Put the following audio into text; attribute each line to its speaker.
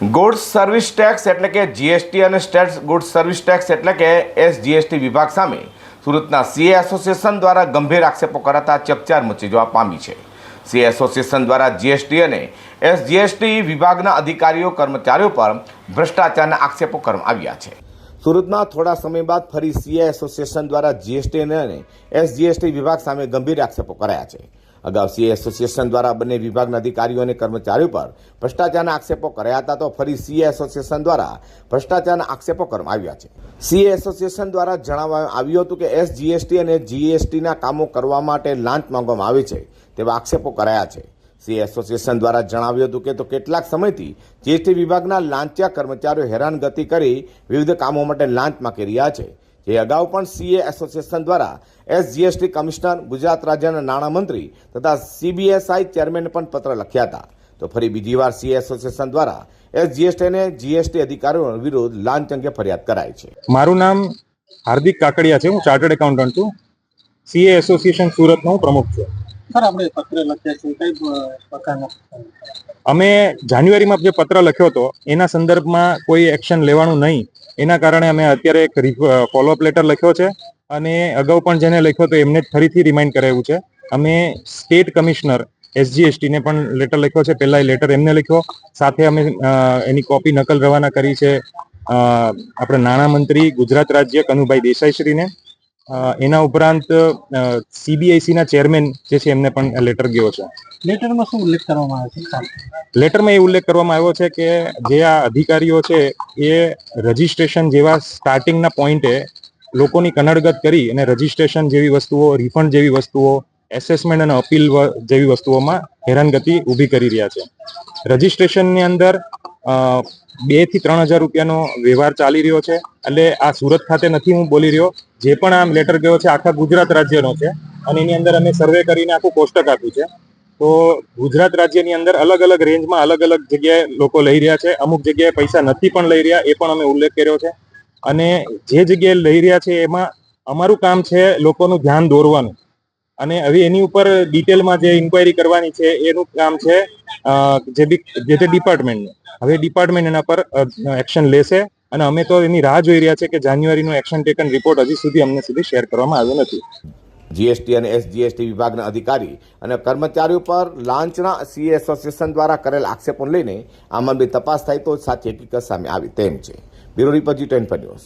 Speaker 1: Goods service tax એટલે કે GST અને સ્ટેટ ગુડ્સ સર્વિસ ટેક્સ એટલે કે એસજીએસટી વિભાગ સામે સુરતના સીએ એસોસિએશન દ્વારા ગંભીર આક્ષેપો કરાતા ચકચાર મચી જવા પામી છે. સીએ એસોસિએશન દ્વારા જીએસટી અને એસજીએસટી વિભાગના અધિકારીઓ, કર્મચારીઓ પર ભ્રષ્ટાચારના આક્ષેપો કરવામાં આવ્યા છે. સુરતમાં થોડા સમય બાદ ફરી સીએ એસોસિએશન દ્વારા જીએસટી અને એસજીએસટી વિભાગ સામે ગંભીર આક્ષેપો કરાયા છે. અગાઉ સીએ એસોસિએશન દ્વારા બંને વિભાગના અધિકારીઓ અને કર્મચારીઓ પર ભ્રષ્ટાચારના આક્ષેપો કર્યા હતા, તો ફરી સીએ એસોસિએશન દ્વારા ભ્રષ્ટાચારના આક્ષેપો કરવામાં આવ્યા છે. સીએ એસોસિએશન દ્વારા જણાવવામાં આવ્યું હતું કે એસજીએસટી અને જીએસટીના કામો કરવા માટે લાંચ માંગવામાં આવે છે, તેવા આક્ષેપો કરાયા છે. સીએ એસોસિએશન દ્વારા જણાવ્યું હતું કે તો કેટલાક સમયથી જીએસટી વિભાગના લાંચિયા કર્મચારીઓ હેરાનગતિ કરી વિવિધ કામો માટે લાંચ માંગી રહ્યા છે. જે અગાઉ પણ સીએ એસોસિએશન દ્વારા એસજીએસટી કમિશનર ગુજરાત રાજ્યના નાણામંત્રી તથા સીબીએસઆઈ ચેરમેન પણ પત્ર લખ્યા હતા. તો ફરી બીજી વાર સીએ એસોસિએશન દ્વારા એસજીએસટી અને જીએસટી અધિકારીઓ વિરુદ્ધ લાંચ અંગે ફરિયાદ કરાય છે.
Speaker 2: મારું નામ હાર્દિક કાકડિયા છે. હું ચાર્ટર્ડ એકાઉન્ટન્ટ છું. સીએ એસોસિએશન સુરતનો હું પ્રમુખ છું.
Speaker 3: સર આપણે પત્ર લખ્યા છે. કઈ પ્રકારના
Speaker 2: અમે જાન્યુઆરીમાં જે પત્ર લખ્યો હતો એના સંદર્ભમાં કોઈ એક્શન લેવાનું નહીં. એના કારણે અમે અત્યારે એક ફોલોઅપ લેટર લખ્યો છે અને અગાઉ પણ જેને લખ્યો તો એમને ફરીથી રિમાઇન્ડ કરાવ્યું છે. અમે સ્ટેટ કમિશનર એસજીએસટી ને પણ લેટર લખ્યો છે. પહેલા એ લેટર એમને લખ્યો. સાથે અમે એની કોપી નકલ રવાના કરી છે આપણા નાણામંત્રી ગુજરાત રાજ્ય કનુભાઈ દેસાઈશ્રીને. અ, એના ઉપરાંત સીબીઆઈસી ના ચેરમેન જે છે એમને પણ લેટર ગયો છે.
Speaker 3: લેટરમાં શું ઉલ્લેખ કરવામાં આવે છે?
Speaker 2: લેટરમાં એ ઉલ્લેખ કરવામાં આવ્યો છે કે જે આ અધિકારીઓ છે એ રજીસ્ટ્રેશન જેવા સ્ટાર્ટિંગના પોઈન્ટે લોકોની કનડગત કરી અને રજીસ્ટ્રેશન જેવી વસ્તુઓ રિફંડ જેવી વસ્તુઓ એસેસમેન્ટ અને અપીલ જેવી વસ્તુઓમાં હેરાનગતિ ઊભી કરી રહ્યા છે. રજીસ્ટ્રેશનની અંદર બેથી ત્રણ હજાર રૂપિયાનો વ્યવહાર ચાલી રહ્યો છે. એટલે આ સુરત ખાતે નથી હું બોલી રહ્યો. જે પણ આમ લેટર ગયો છે, આખા ગુજરાત રાજ્યનો છે. અને એની અંદર અમે સર્વે કરીને આખું કોષ્ટક આપ્યું છે. તો ગુજરાત રાજ્યની અંદર અલગ અલગ રેન્જમાં અલગ અલગ જગ્યાએ લોકો લઈ રહ્યા છે. અમુક જગ્યાએ પૈસા નથી પણ લઈ રહ્યા, એ પણ અમે ઉલ્લેખ કર્યો છે. અને જે જગ્યાએ લઈ રહ્યા છે, એમાં અમારું કામ છે લોકોનું ધ્યાન દોરવાનું. અને હવે એની ઉપર ડિટેલમાં જે ઇન્ક્વાયરી કરવાની છે, એનું કામ છે જે બી જે તે ડિપાર્ટમેન્ટનું હવે ડિપાર્ટમેન્ટ એના પર એક્શન લેશે અને અમે તો એની રાહ જોઈ રહ્યા છે કે જાન્યુઆરીનો એક્શન ટેકન રિપોર્ટ હજી સુધી અમને સુધી શેર કરવામાં આવ્યો નથી.
Speaker 1: જીએસટી અને એસજીએસટી વિભાગના અધિકારી અને કર્મચારીઓ પર લાંચના સીએ એસોસિએશન દ્વારા કરેલ આક્ષેપો લઈને આ મામલે તપાસ થાય તો સાચી હકીકત સામે આવી તેમ છે. Bureau report G ten news